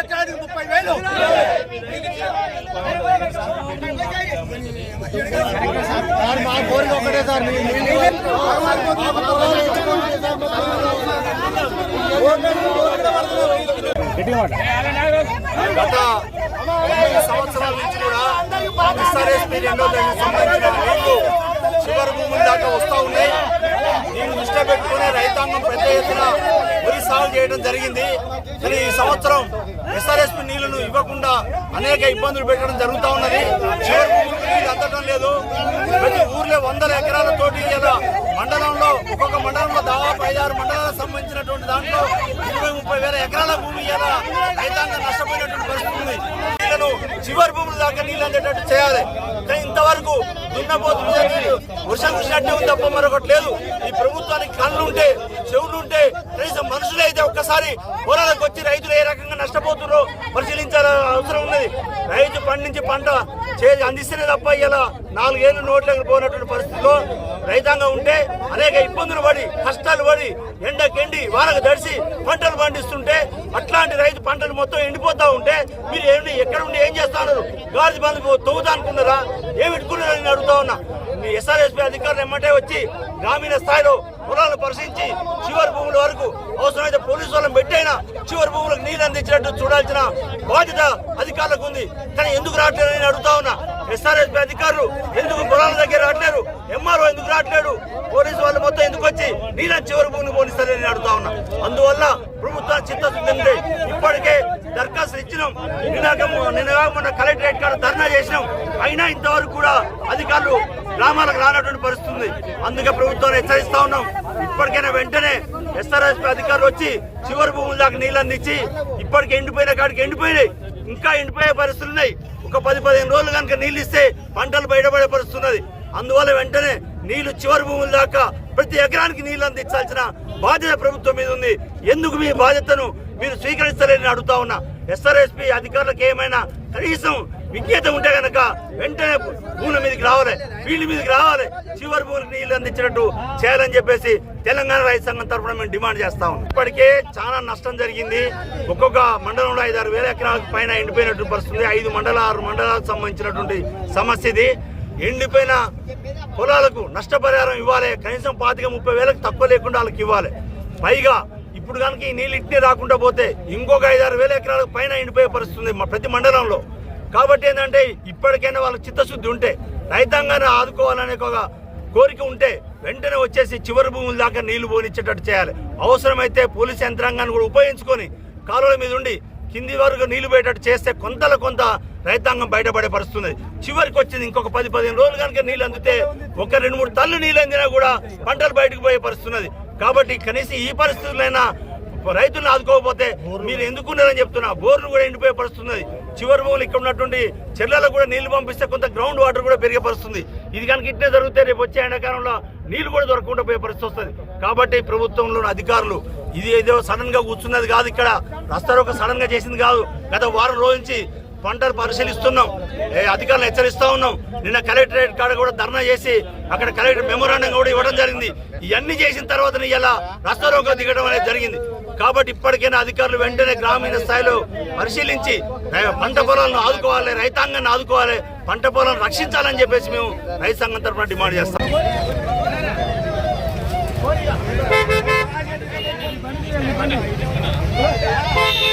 ఎకరానికి ముప్పై వేలు. మా కోరిక ఒకటే సార్ గత సంవత్సరాల నుంచి కూడా ఎస్ఆర్ఎస్పీ రెండో దశకు సంబంధించిన చివరి భూముల దాకా వస్తూ ఉన్నాయి. దీన్ని దృష్టిలో పెట్టుకుని రైతాంగం పెద్ద ఎత్తున సవాల్ చేయడం జరిగింది. కానీ ఈ సంవత్సరం ఎస్ఆర్ఎస్పి నీళ్ళను ఇవ్వకుండా అనేక ఇబ్బందులు పెట్టడం జరుగుతూ ఉన్నది. చివరి అందడం లేదు. ప్రతి ఊర్లో వందల ఎకరాల తోటి లేదా మండలంలో ఒక్కొక్క మండలంలో దాదాపు ఐదారు మండలాలకు సంబంధించినటువంటి దాంట్లో ఇరవై ముప్పై వేల ఎకరాల భూమి ఎలా రైతాంగం నష్టపోయినటువంటి పరిస్థితి ఉంది. నీళ్ళను చివరి భూముల దాకా నీళ్ళు అందేటట్టు చేయాలి. కానీ ఇంతవరకు దున్నపోతు మీద నీళ్ళు వర్షం కురిసినట్టే ఉంది తప్ప మరొకటి లేదు. ఈ ప్రభుత్వానికి కళ్ళు ఉంటే చెవులు ఉంటే కనీసం మనుషులు అయితే ఒక్కసారి పొలాలకు వచ్చి రైతులు ఏ రకంగా నష్టపోతున్నారో పరిశీలించాల్సిన అవసరం ఉన్నది. రైతు పండించి పంట చేసి అందిస్తేనే తప్ప ఇలా నాలుగేళ్ళు నోట్లకు పోయినటువంటి పరిస్థితిలో రైతాంగం ఉంటే అనేక ఇబ్బందులు పడి కష్టాలు పడి ఎండకెండి వానకు దడిసి పంటలు పండిస్తుంటే అట్లాంటి రైతు పంటలు మొత్తం ఎండిపోతా ఉంటే మీరు ఎక్కడ ఉండి ఏం చేస్తున్నారు గాలి బంధు తవ్వుతా అనుకున్నారా? ఏమి పెట్టుకున్నారని అడుగుతా ఉన్నా. ఎస్ఆర్ఎస్పీ అధికారులు ఎమ్మటే వచ్చి గ్రామీణ స్థాయిలో పొలాలను పరిశీలించి చివరి భూముల వరకు అవసరమైతే పోలీసు వాళ్ళని పెట్టైనా చివరి భూములకు నీళ్ళు అందించినట్టు చూడాల్సిన బాధ్యత అధికారులకు ఉంది. కానీ ఎందుకు రావట్లేదు అని అడుగుతా ఉన్నా. ఎస్ఆర్ఎస్పీ అధికారులు ఎందుకు పొలాల దగ్గర రావట్లేరు ఎంఆర్ఓ ఎందుకు రావట్లేడు పోలీసు వాళ్ళు మొత్తం ఎందుకు వచ్చి నీళ్ళని చివరి భూమిని పోలీస్తారని అడుగుతా ఉన్నా. అందువల్ల ప్రభుత్వం చిత్తశుద్ధి ఉంది. ఇప్పటికే దరఖాస్తు ఇచ్చినాం. నిన్న నిన్న మొన్న కలెక్టరేట్ కాడ ధర్నా చేసినాం. అయినా ఇంతవరకు కూడా అధికారులు గ్రామాలకు రానటువంటి పరిస్థితి ఉంది అందుకే ప్రభుత్వాన్ని హెచ్చరిస్తా ఉన్నాం. ఇప్పటికైనా వెంటనే ఎస్ఆర్ఎస్పీ అధికారులు వచ్చి చివరి భూముల దాకా నీళ్ళు అందించి ఇప్పటికి ఎండిపోయిన కాడికి ఎండిపోయినాయి. ఇంకా ఎండిపోయే పరిస్థితులు ఉన్నాయి. ఒక పది పదిహేను రోజులు కనుక నీళ్ళు ఇస్తే పంటలు బయటపడే పరిస్థితున్నది అందువల్ల వెంటనే నీళ్ళు చివరి భూముల దాకా ప్రతి ఎకరానికి నీళ్ళు అందించాల్సిన బాధ్యత ప్రభుత్వం మీద ఉంది. ఎందుకు మీ బాధ్యతను మీరు స్వీకరిస్తారని అడుగుతా ఉన్నా. ఎస్ఆర్ఎస్పీ అధికారులకు ఏమైనా కనీసం విజ్ఞత ఉంటే కనుక వెంటనే భూముల మీదకి రావాలి ఫీల్డ్ మీదకి రావాలి. చివరి భూములకు నీళ్ళు అందించినట్టు చేయాలని చెప్పేసి తెలంగాణ రైతు సంఘం తరఫున మేము డిమాండ్ చేస్తా ఉన్నాం. ఇప్పటికే చాలా నష్టం జరిగింది. ఒక్కొక్క మండలంలో ఐదారు వేల ఎకరాలకు పైన ఎండిపోయినటువంటి పరిస్థితి. ఐదు మండల ఆరు మండలాలకు సంబంధించినటువంటి సమస్య ఇది. ఎండిపోయిన పొలాలకు నష్టపరిహారం ఇవ్వాలి. కనీసం పాతిక ముప్పై వేలకు తక్కువ లేకుండా వాళ్ళకి ఇవ్వాలి. పైగా ఇప్పుడు కనుక ఈ నీళ్ళు ఇట్టే రాకుండా పోతే ఇంకొక ఐదారు వేల ఎకరాలకు పైన ఎండిపోయే పరిస్థితుంది మా ప్రతి మండలంలో కాబట్టి ఏంటంటే ఇప్పటికైనా వాళ్ళ చిత్తశుద్ధి ఉంటే రైతాంగాన్ని ఆదుకోవాలనే ఒక కోరిక ఉంటే వెంటనే వచ్చేసి చివరి భూముల దాకా నీళ్ళు పోనిచ్చేటట్టు చేయాలి. అవసరమైతే పోలీస్ యంత్రాంగాన్ని కూడా ఉపయోగించుకొని కాలువల మీద ఉండి కింది వరకు నీళ్ళు పోయేటట్టు చేస్తే కొంతలో కొంత రైతాంగం బయటపడే పరిస్థితుంది చివరికి వచ్చింది ఇంకొక పది పదిహేను రోజులు కనుక నీళ్ళు అందితే ఒక రెండు మూడు తల్లు నీళ్ళు అందినా కూడా పంటలు బయటకు పోయే పరిస్థితున్నది కాబట్టి కనీసం ఈ పరిస్థితులైనా రైతులను ఆదుకోకపోతే మీరు ఎందుకున్నారని చెప్తున్నా. బోర్లు కూడా ఎండిపోయే పరిస్థితి ఉన్నది చివరి భూములు ఇక్కడ ఉన్నటువంటి చెర్లలో కూడా నీళ్ళు పంపిస్తే కొంత గ్రౌండ్ వాటర్ కూడా పెరిగే పరిస్థితుంది. ఇది కనుక ఇట్టే జరిగితే రేపు వచ్చే ఎండాకాలంలో నీళ్ళు కూడా దొరకకుండా పోయే పరిస్థితి వస్తుంది. కాబట్టి ప్రభుత్వంలోని అధికారులు ఇది ఏదో సడన్గా కూర్చున్నది కాదు ఇక్కడ. రస్తారోక సడన్గా చేసింది కాదు. గత వారం రోజు నుంచి పంటలు పరిశీలిస్తున్నాం. ఏ అధికారులు హెచ్చరిస్తా ఉన్నాం. నిన్న కలెక్టరేట్ కాడ కూడా ధర్నా చేసి అక్కడ కలెక్టర్ మెమోరాండం కూడా ఇవ్వడం జరిగింది. ఇవన్నీ చేసిన తర్వాత ఇలా రస్తారోక దిగడం అనేది జరిగింది. కాబట్టి ఇప్పటికైనా అధికారులు వెంటనే గ్రామీణ స్థాయిలో పరిశీలించి పంట పొలాలను ఆదుకోవాలి రైతాంగాన్ని ఆదుకోవాలి పంట పొలాలను రక్షించాలని చెప్పేసి మేము రైతు సంఘం తరఫున డిమాండ్ చేస్తాం. రైతు